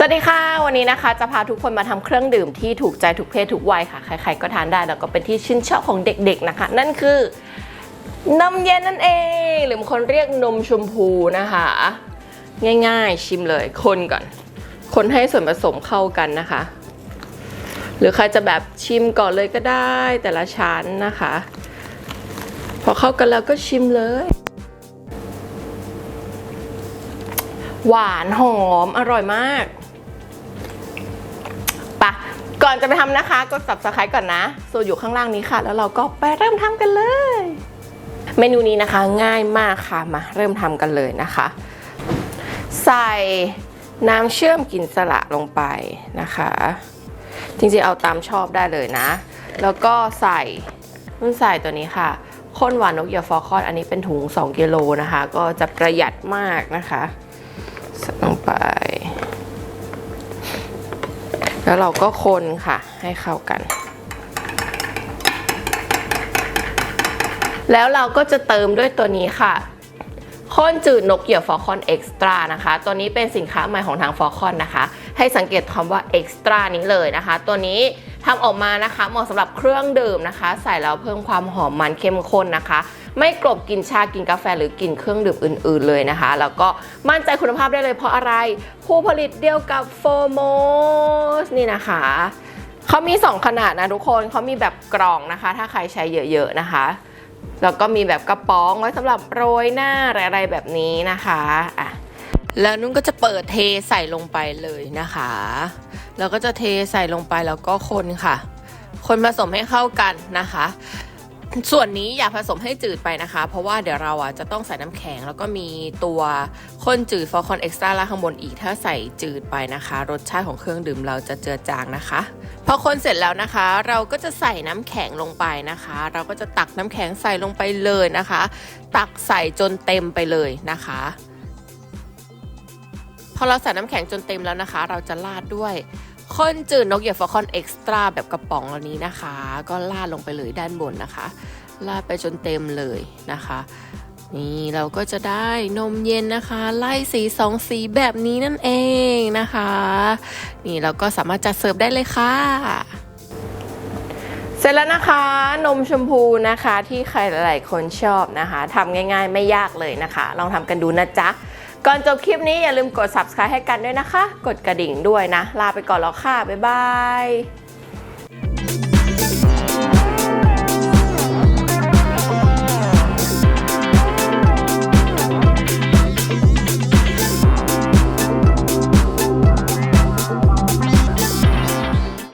สวัสดีค่ะ วันนี้นะคะจะพาทุกคนมาทำเครื่องดื่มที่ถูกใจทุกเพศทุกวัยค่ะ ใครๆก็ทานได้แล้วก็เป็นที่ชื่นชอบของเด็กๆนะคะ นั่นคือนมเย็นนั่นเอง หรือบางคนเรียกนมชมพูนะคะ ง่ายๆชิมเลยคนก่อน คนให้ส่วนผสมเข้ากันนะคะ หรือใครจะแบบชิมก่อนเลยก็ได้แต่ละชั้นนะคะ พอเข้ากันแล้วก็ชิมเลยหวานหอมอร่อยมาก ก่อนจะไปทำนะคะ กด subscribe ก่อนนะโซอยู่ข้างล่างนี้ค่ะ แล้วเราก็ไปเริ่มทำกันเลย เมนูนี้นะคะง่ายมากค่ะมาเริ่มทำกันเลยนะคะ ใส่น้ำเชื่อมกลิ่นสละลงไปนะคะ จริงๆเอาตามชอบได้เลยนะ แล้วก็ใส่นุ่นใส่ตัวนี้ค่ะข้นหวานนกเหยี่ยวฟอคอนอันนี้เป็นถุง 2 กิโลนะคะ ก็จะประหยัดมากนะคะใส่ลงไป แล้วเราก็คนค่ะ ให้เข้ากัน แล้วเราก็จะเติมด้วยตัวนี้ค่ะข้นจืดนกเหยี่ยวฟอคอนเอ็กซ์ตร้านะคะ ตัวนี้เป็นสินค้าใหม่ของทางฟอคอนนะคะ ให้สังเกตคำว่าเอ็กซ์ตร้านี้เลยนะคะ ตัวนี้ทำออกมานะคะ เหมาะสำหรับเครื่องดื่มนะคะ ใส่แล้วเพิ่มความหอมมันเข้มข้นนะคะ ไม่กลบกลินชากินกาแฟหรือกินเครื่องดื่มอื่น ๆเลยนะคะ แล้วก็มั่นใจคุณภาพได้เลยเพราะอะไร ผู้ผลิตเดียวกับโฟโมสนี่นะคะเขามี 2 ขนาดนะทุกคนเขามีแบบกล่องนะคะ ถ้าใครใช้เยอะๆนะคะแล้วก็มีแบบกระป๋องไว้สำหรับโรยหน้าอะไรแบบนี้นะคะอะแล้วนุ่นก็จะเปิดเทใส่ลงไปเลยนะคะ แล้วก็จะเทใส่ลงไปแล้วก็คนค่ะ คนผสมให้เข้ากันนะคะ ส่วนนี้อย่าผสมให้จืดไปนะคะ เพราะว่าเดี๋ยวเราอะจะต้องใส่น้ำแข็ง แล้วก็มีตัวข้นจืดฟอร์คอนเอ็กซ์ตร้าล่างข้างบนอีกถ้าใส่จืดไปนะคะ รสชาติของเครื่องดื่มเราจะเจือจางนะคะพอคนเสร็จแล้วนะคะ เราก็จะใส่น้ำแข็งลงไปนะคะ เราก็จะตักน้ำแข็งใส่ลงไปเลยนะคะ ตักใส่จนเต็มไปเลยนะคะพอเราใส่น้ำแข็งจนเต็มแล้วนะคะ เราจะราดด้วย ข้นจืดนกเหยี่ยฟอคอนเอ็กซ์ตร้าแบบกระป๋องอันนี้นะคะ ก็ราดลงไปเลยด้านบนนะคะราดไปจนเต็มเลยนะคะ นี่เราก็จะได้นมเย็นนะคะ ไล่สีสองสีแบบนี้นั่นเองนะคะ นี่เราก็สามารถจัดเสิร์ฟได้เลยค่ะเสร็จแล้วนะคะนมชมพูนะคะที่ใครหลายๆคนชอบนะคะทำง่ายๆ ไม่ยากเลยนะคะ ลองทำกันดูนะจ๊ะ ก่อนจบคลิปนี้อย่าลืมกด subscribe ให้กันด้วยนะคะ กดกระดิ่งด้วยนะ ลาไปก่อนแล้วค่ะ บ๊ายบาย